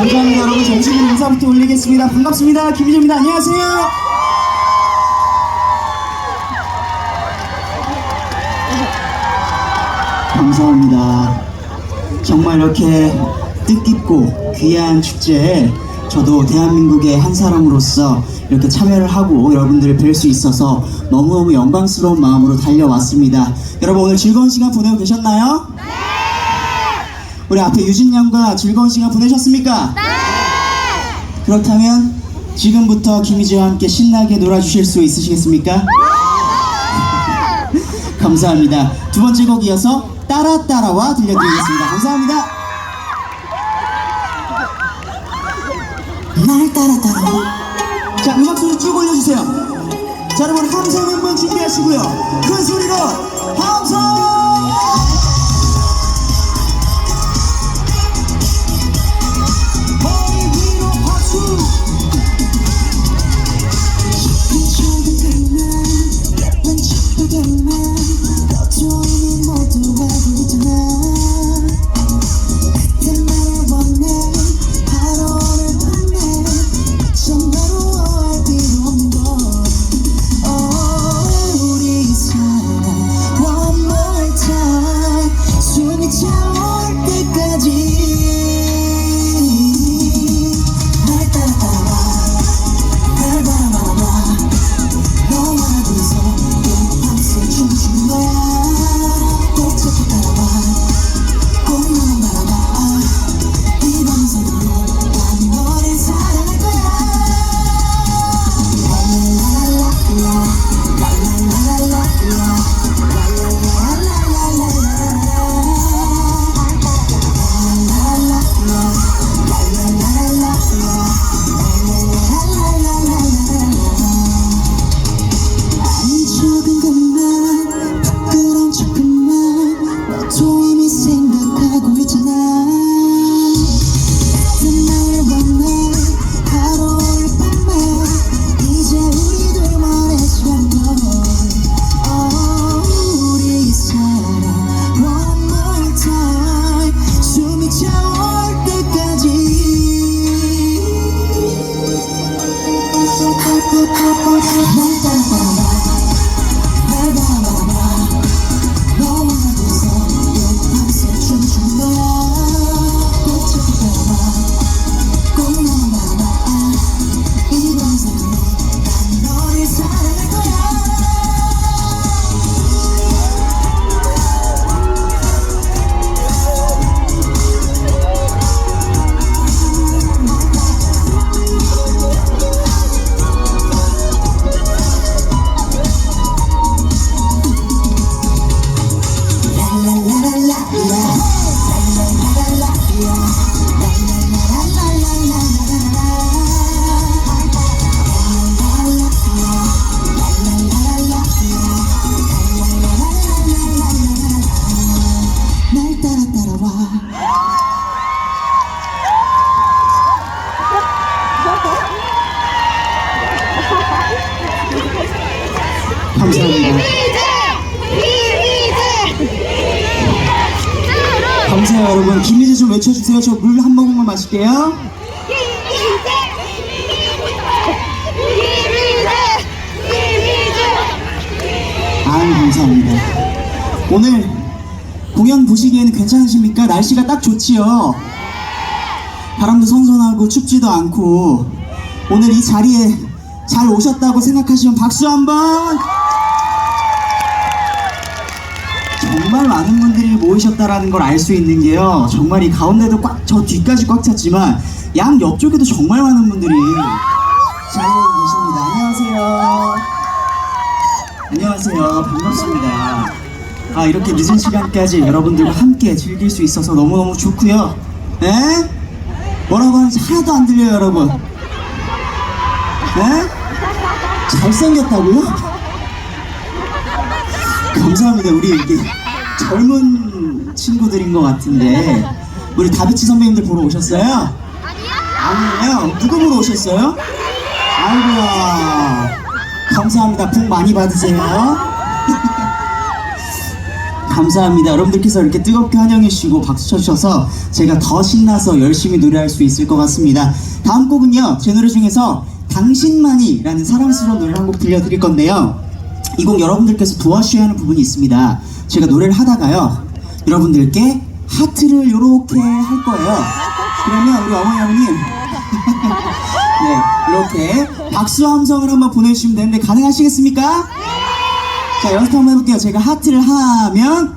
감사합니다, 여러분. 정식으로 인사부터 올리겠습니다. 반갑습니다. 김희재입니다. 안녕하세요. 감사합니다. 정말 이렇게 뜻깊고 귀한 축제에 저도 대한민국의 한 사람으로서 이렇게 참여를 하고 여러분들을 뵐 수 있어서 너무너무 영광스러운 마음으로 달려왔습니다. 여러분 오늘 즐거운 시간 보내고 계셨나요? 네! 우리 앞에 유진 양과 즐거운 시간 보내셨습니까? 네! 그렇다면 지금부터 김희재와 함께 신나게 놀아주실 수 있으시겠습니까? 감사합니다. 두 번째 곡 이어서 따라 따라와 들려드리겠습니다. 감사합니다. 날 따라 따라와 자, 음악 소리 쭉 올려주세요. 자, 여러분 함성 한번 준비하시고요. 큰 소리로 함성! 외쳐주세요. 저 물 한 모금만 마실게요. 아유 감사합니다. 오늘 공연 보시기에는 괜찮으십니까? 날씨가 딱 좋지요. 바람도 선선하고 춥지도 않고 오늘 이 자리에 잘 오셨다고 생각하시면 박수 한번. 정말 많은 분들이 모이셨다라는 걸 알 수 있는 게요. 정말 이 가운데도 꽉 저 뒤까지 꽉 찼지만 양 옆쪽에도 정말 많은 분들이 잘 계십니다. 안녕하세요. 안녕하세요. 반갑습니다. 아 이렇게 늦은 시간까지 여러분들과 함께 즐길 수 있어서 너무너무 좋고요. 에? 뭐라고 하는지 하나도 안 들려요, 여러분. 에? 잘생겼다고요? 감사합니다. 우리 이게 젊은 친구들인 것 같은데 우리 다비치 선배님들 보러 오셨어요? 아니에요. 누구 보러 오셨어요? 아이고야. 감사합니다. 복 많이 받으세요. 감사합니다. 여러분들께서 이렇게 뜨겁게 환영해 주시고 박수 쳐주셔서 제가 더 신나서 열심히 노래할 수 있을 것 같습니다. 다음 곡은요, 제 노래 중에서 당신만이라는 사랑스러운 노래 한 곡 들려드릴 건데요. 이 곡 여러분들께서 도와주셔야 하는 부분이 있습니다. 제가 노래를 하다가요, 여러분들께 하트를 이렇게 할 거예요. 그러면 우리 어머니 아버님, 네, 이렇게 박수 함성을 한번 보내주시면 되는데 가능하시겠습니까? 자, 연습 한번 해볼게요. 제가 하트를 하면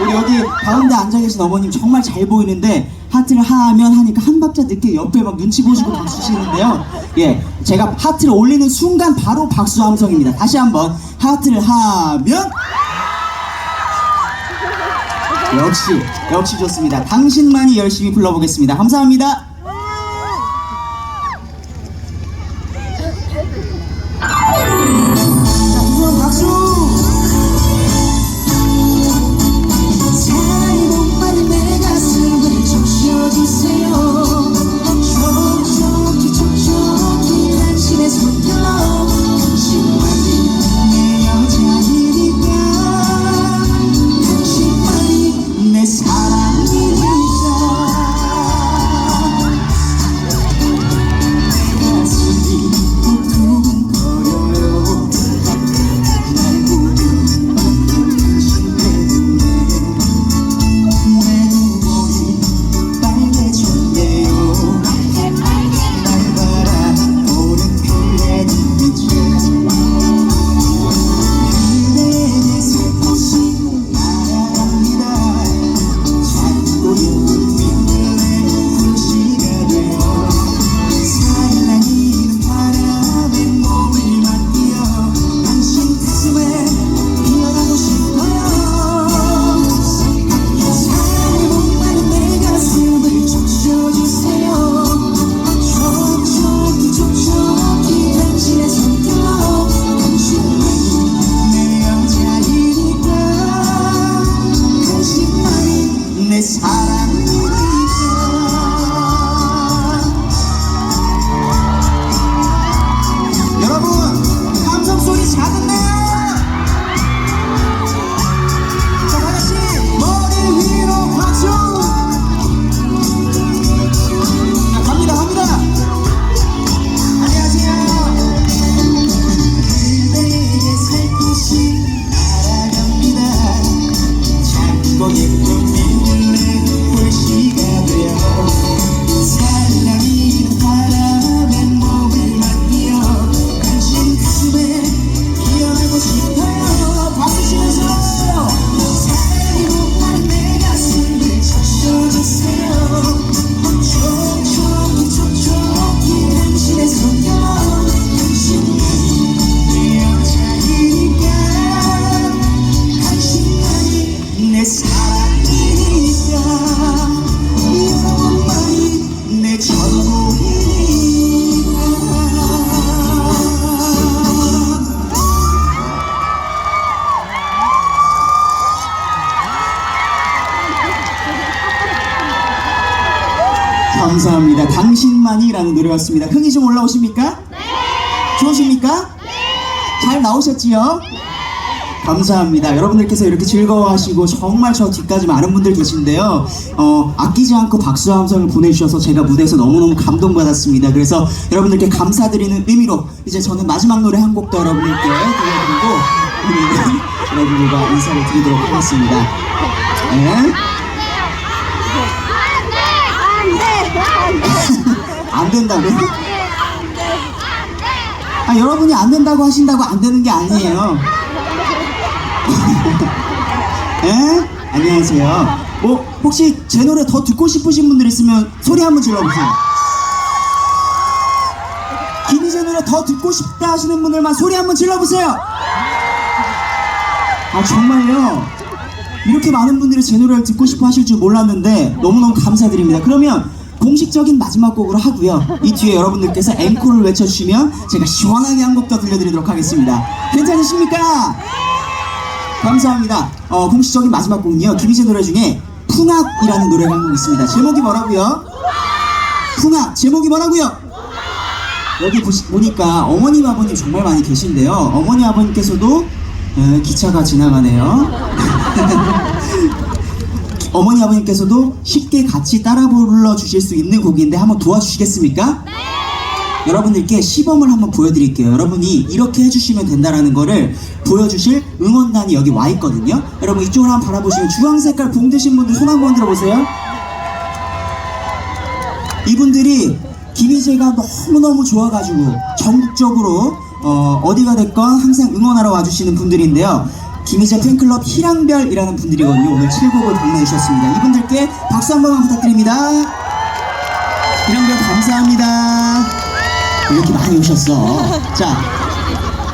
우리 여기 가운데 앉아 계신 어머님 정말 잘 보이는데 하트를 하면 하니까 한 박자 늦게 옆에 막 눈치 보시고 박수 치시는데요. 예, 제가 하트를 올리는 순간 바로 박수 함성입니다. 다시 한번 하트를 하면 역시 역시 좋습니다. 당신만이 열심히 불러보겠습니다. 감사합니다. 노래였습니다. 흥이 좀 올라오십니까? 네. 좋으십니까? 잘 나오셨지요? 감사합니다. 여러분들께서 이렇게 즐거워하시고 정말 저 뒤까지 많은 분들 계신데요. 어, 아끼지 않고 박수와 함성을 보내주셔서 제가 무대에서 너무너무 감동받았습니다. 그래서 여러분들께 감사드리는 의미로 이제 저는 마지막 노래 한곡더 여러분들께 들려드리고 우리 여러분들과 인사를 드리도록 하겠습니다. 네. 안 된다고요? 아, 여러분이 안 된다고 하신다고 안 되는 게 아니에요. 예? 안녕하세요. 뭐, 혹시 제 노래 더 듣고 싶으신 분들 있으면 소리 한번 질러보세요. 김희재 노래 더 듣고 싶다 하시는 분들만 소리 한번 질러보세요. 아, 정말요? 이렇게 많은 분들이 제 노래를 듣고 싶어 하실 줄 몰랐는데 너무너무 감사드립니다. 그러면 공식적인 마지막 곡으로 하고요. 이 뒤에 여러분들께서 앵콜을 외쳐주시면 제가 시원하게 한 곡 더 들려드리도록 하겠습니다. 괜찮으십니까? 감사합니다. 어, 공식적인 마지막 곡은요. 김희재 노래 중에 풍악이라는 노래가 한 곡 있습니다. 제목이 뭐라고요? 풍악. 제목이 뭐라고요? 여기 보시, 보니까 어머님 아버님 정말 많이 계신데요. 어머니 아버님께서도 에, 기차가 지나가네요. 어머니 아버님께서도 쉽게 같이 따라 불러 주실 수 있는 곡인데 한번 도와주시겠습니까? 여러분들께 시범을 한번 보여드릴게요. 여러분이 이렇게 해주시면 된다라는 거를 보여주실 응원단이 여기 와 있거든요. 여러분 이쪽으로 한번 바라보시면 주황 색깔 봉 드신 분들 손 한번 들어보세요. 이분들이 김희재가 너무너무 좋아가지고 전국적으로 어, 디가 됐건 항상 응원하러 와주시는 분들인데요. 김희재 팬클럽 희랑별이라는 분들이거든요. 오늘 7곡을 방문해 주셨습니다. 이분들께 박수 한 번만 부탁드립니다. 희랑별 감사합니다. 이렇게 많이 오셨어. 자,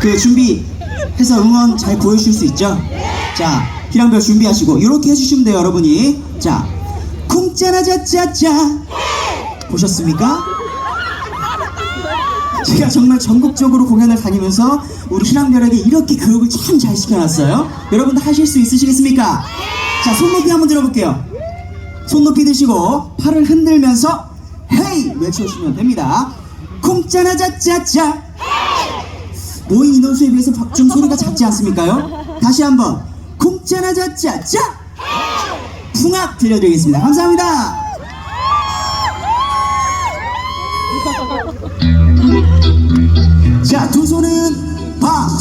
그 준비해서 응원 잘 보여주실 수 있죠? 자, 희랑별 준비하시고 이렇게 해주시면 돼요, 여러분이. 자, 쿵짜라 짜짜짜. 보셨습니까? 제가 정말 전국적으로 공연을 다니면서 우리 희랑별에게 이렇게 교육을 참 잘 시켜놨어요. 여러분도 하실 수 있으시겠습니까? 자, 손 높이 한번 들어볼게요. 손 높이 드시고 팔을 흔들면서 헤이 외쳐주시면 됩니다. 쿵짜라 짜짜짜. 모인 인원수에 비해서 좀 소리가 작지 않습니까요? 다시 한번 쿵짜라 짜짜짜. 풍악 들려드리겠습니다. 감사합니다. 자, 두 손은 박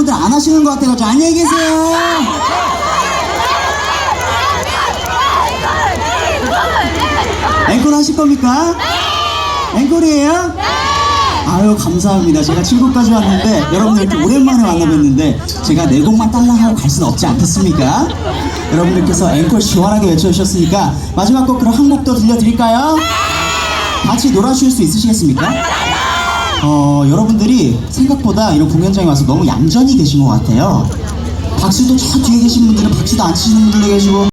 분들 안 하시는 것 같아가지고 안녕히 계세요. 앵콜 하실 겁니까? 앵콜이에요? 아유 감사합니다. 제가 7곡까지 왔는데 여러분들 이렇게 오랜만에 만나뵀는데 제가 네 곡만 딸랑하고 갈 수는 없지 않겠습니까? 여러분들께서 앵콜 시원하게 외쳐주셨으니까 마지막 곡 그럼 한 곡 더 들려드릴까요? 같이 놀아주실 수 있으시겠습니까? 어 여러분들이 생각보다 이런 공연장에 와서 너무 얌전히 계신 것 같아요. 박수도 저 뒤에 계신 분들은 박수도 안 치시는 분들도 계시고